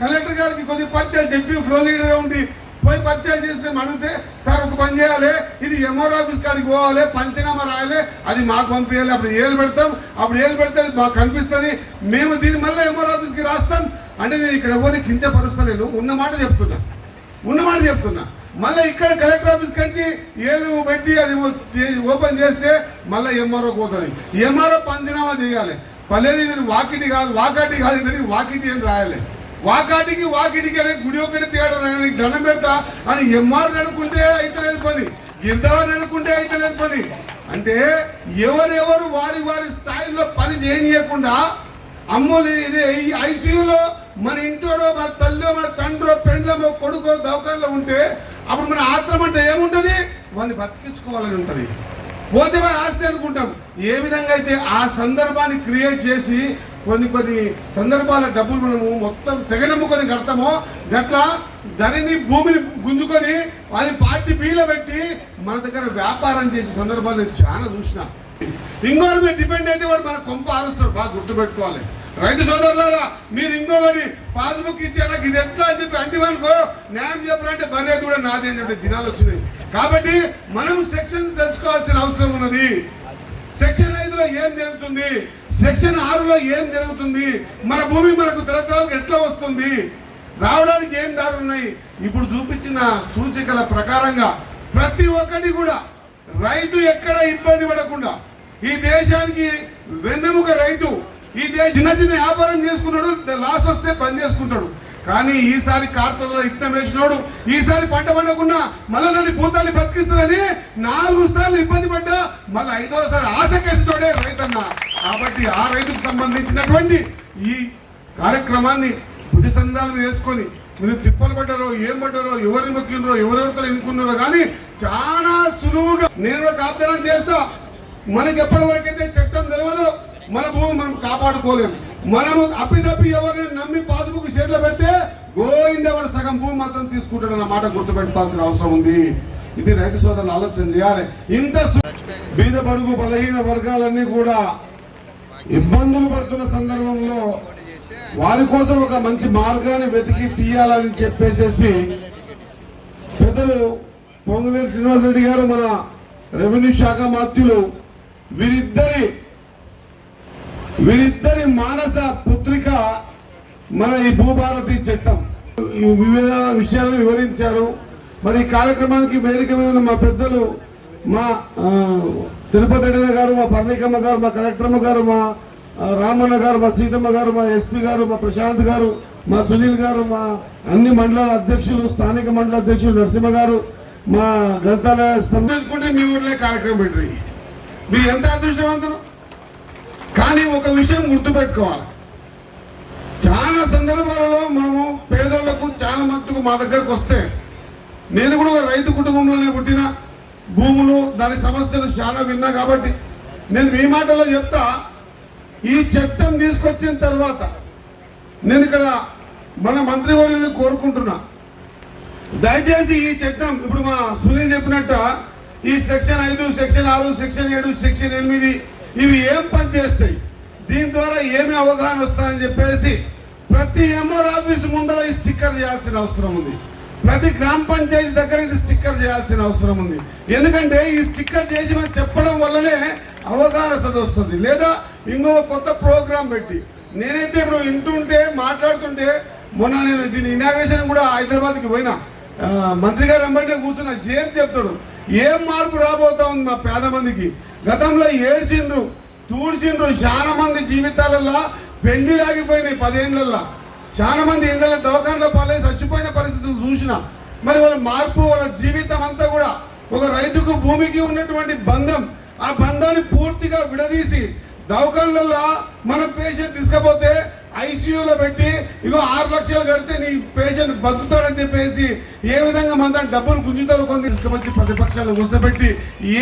Collector గారికి కొద్ది పరిచయాలు చెప్పి ఫ్లో లీడర్ ఉండి పోయి పరిచయాలు చేసుకుని అడిగితే సార్ ఒక పని చేయాలి. ఇది ఎంఆర్ ఆఫీస్ కాడికి పోవాలి. పంచనామా రాయాలి. అది మాకు పంపించాలి. అప్పుడు ఏళ్ళు పెడతాం. అప్పుడు ఏళ్ళు పెడితే అది మాకు కనిపిస్తుంది. మేము దీని మళ్ళీ ఎంఆర్ ఆఫీస్కి రాస్తాం. అంటే నేను ఇక్కడ ఎవరిని కించపరుస్తలేను ఉన్న మాట చెప్తున్నా. ఉన్న మాట చెప్తున్నా. మళ్ళీ ఇక్కడ కలెక్టర్ ఆఫీస్కి వచ్చి ఏలు పెట్టి అది ఓ- చే- ఓపెన్ చేస్తే మళ్ళీ ఎంఆర్ఓ పోతుంది. ఎంఆర్ఓ పంచనామా చేయాలి. పల్లెది ఇది వాకిటి కాదు వాకాటి కాదు ఇది వాకిటి అని రాయాలి. వాకాటికి వాకిటికి అనే గుడి ఒకటి తేడా నీకు దండం పెడతా అని ఎంఆర్ నడుకుంటే అయితే లేదు పని. గిరిదావని అనుకుంటే అయితలేదు పని. అంటే ఎవరెవరు వారి వారి స్థాయిలో పని చేయనీయకుండా అమ్మోలు ఇది ఐసీయూలో మన ఇంటోడో మన తల్లి మన తండ్రో పెండ్లమో కొడుకో దౌకర్లో ఉంటే అప్పుడు మన ఆత్రం అంటే ఏముంటది? వాడిని బతికించుకోవాలని ఉంటుంది. పోతే మన ఆస్తి అనుకుంటాం. ఏ విధంగా అయితే ఆ సందర్భాన్ని క్రియేట్ చేసి కొన్ని కొన్ని సందర్భాల డబ్బులు మనము మొత్తం తెగనమ్ముకొని కడతామో గట్లా ధనిని భూమిని గుంజుకొని అది పార్టీ బీలో పెట్టి మన దగ్గర వ్యాపారం చేసే సందర్భాలు నేను చాలా చూసిన. ఇంకోటి మీద డిపెండ్ అయితే వాడు మన కొంప ఆలోస్తారు బాగా గుర్తుపెట్టుకోవాలి. రైతు సోదరులారా మీరు ఇంకోవని పాస్బుక్ ఇచ్చే నాకు ఇది ఎట్లా అని చెప్పి అంటే వాళ్ళకు న్యాయం చెప్పాలంటే బర్రె కూడా నాది అని చెప్పి దినాలు వచ్చినాయి. కాబట్టి మనం సెక్షన్ తెలుసుకోవాల్సిన అవసరం ఉన్నది. సెక్షన్ ఐదులో ఏం జరుగుతుంది? సెక్షన్ ఆరులో ఏం జరుగుతుంది? మన భూమి మనకు తరతరాలకు ఎట్లా వస్తుంది? రావడానికి ఏం దారులు ఉన్నాయి ఇప్పుడు చూపించిన సూచికల ప్రకారంగా ప్రతి ఒక్కటి కూడా రైతు ఎక్కడ ఇబ్బంది పడకుండా ఈ దేశానికి వెన్నెముక రైతు ఈ దేశ చిన్న చిన్న వ్యాపారం చేసుకున్నాడు లాస్ వస్తే బంద్ చేసుకుంటాడు. కానీ ఈసారి కార్తలో ఇత్తనం వేసినోడు ఈసారి పంట పండకుండా మళ్ళీ నన్ను భూతాన్ని బతికిస్తుందని నాలుగు సార్లు ఇబ్బంది పడ్డా మళ్ళీ ఐదోసారి సార్లు కేసుతోడే రైతన్న కాబట్టి ఆ రైతుకు సంబంధించినటువంటి ఈ కార్యక్రమాన్ని బుద్ధి సంధానం వేసుకొని మీరు తిప్పలు పడ్డారో ఏం పడ్డారో ఎవరిని మొక్కినరో ఎవరెవరితో ఎన్నుకున్నారో కానీ చాలా సులువుగా నేను కూడా కాపుదనం చేస్తా. మనకి ఎప్పటి వరకైతే చట్టం తెలియదు మన భూమి మనం కాపాడుకోలేము మనము అప్పిదప్పి ఎవరిని నమ్మి పాసుబుక్ చేతిలో పెడితే గోయిందే వాడు సగం భూమి మాత్రం తీసుకుంటాడు అన్న మాట గుర్తుపెట్టుకోవాల్సిన అవసరం ఉంది. ఇది రైతు సోదరులు ఆలోచన చేయాలి. ఇంత బీద బడుగు బలహీన వర్గాలన్నీ కూడా ఇబ్బందులు పడుతున్న సందర్భంలో వారి కోసం ఒక మంచి మార్గాన్ని వెతికి తీయాలని చెప్పేసేసి పెద్దలు పొంగులేరు శ్రీనివాసరెడ్డి గారు మన రెవెన్యూ శాఖ మాత్యులు వీరిద్దరి వీరిద్దరి మానస పుత్రిక మన ఈ భూభారతి చట్టం. ఈ వివిధ విషయాలను వివరించారు. మరి ఈ కార్యక్రమానికి వేదిక మీద మా పెద్దలు మా తిరుపతి రెడ్డి గారు మా పర్ణికమ్మ గారు మా కలెక్టర్మ్మ గారు మా రామన్న గారు మా సీతమ్మ గారు మా ఎస్పీ గారు మా ప్రశాంత్ గారు మా సునీల్ గారు మా అన్ని మండలాల అధ్యక్షులు స్థానిక మండల అధ్యక్షులు నరసింహ గారు మా గ్రంథాలయ స్తంభం మీ ఊర్లో కార్యక్రమం పెట్టరు మీరు ఎంత అదృష్టవంతులు? కానీ ఒక విషయం గుర్తుపెట్టుకోవాలి. చాలా సందర్భాలలో మనము పేదోళ్ళకు చాలా మట్టుకు మా దగ్గరకు వస్తే నేను కూడా ఒక రైతు కుటుంబంలోనే పుట్టిన భూములు దాని సమస్యలు చాలా విన్నా కాబట్టి నేను మీ మాటలో చెప్తా ఈ చట్టం తీసుకొచ్చిన తర్వాత నేను ఇక్కడ మన మంత్రివర్యుని కోరుకుంటున్నా. దయచేసి ఈ చట్టం ఇప్పుడు మా సునీల్ చెప్పినట్ట ఈ సెక్షన్ ఐదు సెక్షన్ ఆరు సెక్షన్ ఏడు సెక్షన్ ఎనిమిది ఇవి ఏం పనిచేస్తాయి దీని ద్వారా ఏమి అవగాహన వస్తాయని చెప్పేసి ప్రతి ఎంఆర్ ఆఫీస్ ముందర ఈ స్టిక్కర్ చేయాల్సిన అవసరం ఉంది. ప్రతి గ్రామ పంచాయతీ దగ్గర ఇది స్టిక్కర్ చేయాల్సిన అవసరం ఉంది. ఎందుకంటే ఈ స్టిక్కర్ చేసి మనం చెప్పడం వల్లనే అవగాహన వస్తుంది. లేదా ఇంకో కొత్త ప్రోగ్రాం పెట్టి. నేనైతే ఇప్పుడు వింటుంటే మాట్లాడుతుంటే మొన్న నేను దీని ఇనాగ్రేషన్ కూడా హైదరాబాద్కి పోయినా. మంత్రి గారు వెంబడే కూర్చున్న. సేమ్ చెప్తాడు. ఏం మార్పు రాబోతా ఉంది మా పేద మందికి? గతంలో ఏడ్చిండ్రు తూడ్చిండ్రు చాలా మంది జీవితాలలో పెళ్ళి లాగిపోయినాయి పదేళ్ళల్లో చాలా మంది ఇళ్ళ దవాఖానలో పాలై చచ్చిపోయిన పరిస్థితులు చూసిన. మరి వాళ్ళ మార్పు వాళ్ళ జీవితం అంతా కూడా ఒక రైతుకు భూమికి ఉన్నటువంటి బంధం ఆ బంధాన్ని పూర్తిగా విడదీసి దవాఖానలలో మన పేషెంట్ తీసుకపోతే ఐసీయూలో పెట్టి ఇగో ఆరు లక్షలు కడితే నీ పేషెంట్ బతుకుతాడని చెప్పేసి ఏ విధంగా మన డబ్బులు గుంజుతారు కొంత తీసుకువచ్చి ప్రతిపక్షాలు కూర్చోబెట్టి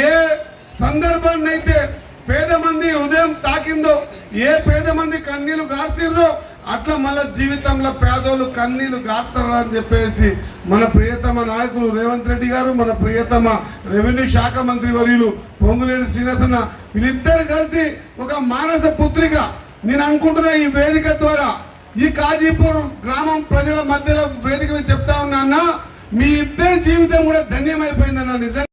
ఏ సందర్భాన్ని అయితే పేద మంది ఉదయం తాకిందో ఏ పేద మంది కన్నీళ్ళు గార్చిర్రో అట్లా మళ్ళా జీవితంలో పేదోళ్ళు కన్నీలు గార్చరా అని చెప్పేసి మన ప్రియతమ నాయకులు రేవంత్ రెడ్డి గారు మన ప్రియతమ రెవెన్యూ శాఖ మంత్రి వర్యులు పొంగులేని శ్రీనివాసన్న వీళ్ళిద్దరు కలిసి ఒక మానస పుత్రిక. నేను అనుకుంటున్నా ఈ వేదిక ద్వారా ఈ కాజీపూర్ గ్రామం ప్రజల మధ్యలో వేదిక చెప్తా ఉన్నా మీ ఇద్దరి జీవితం కూడా ధన్యమైపోయిందన్న నిజంగా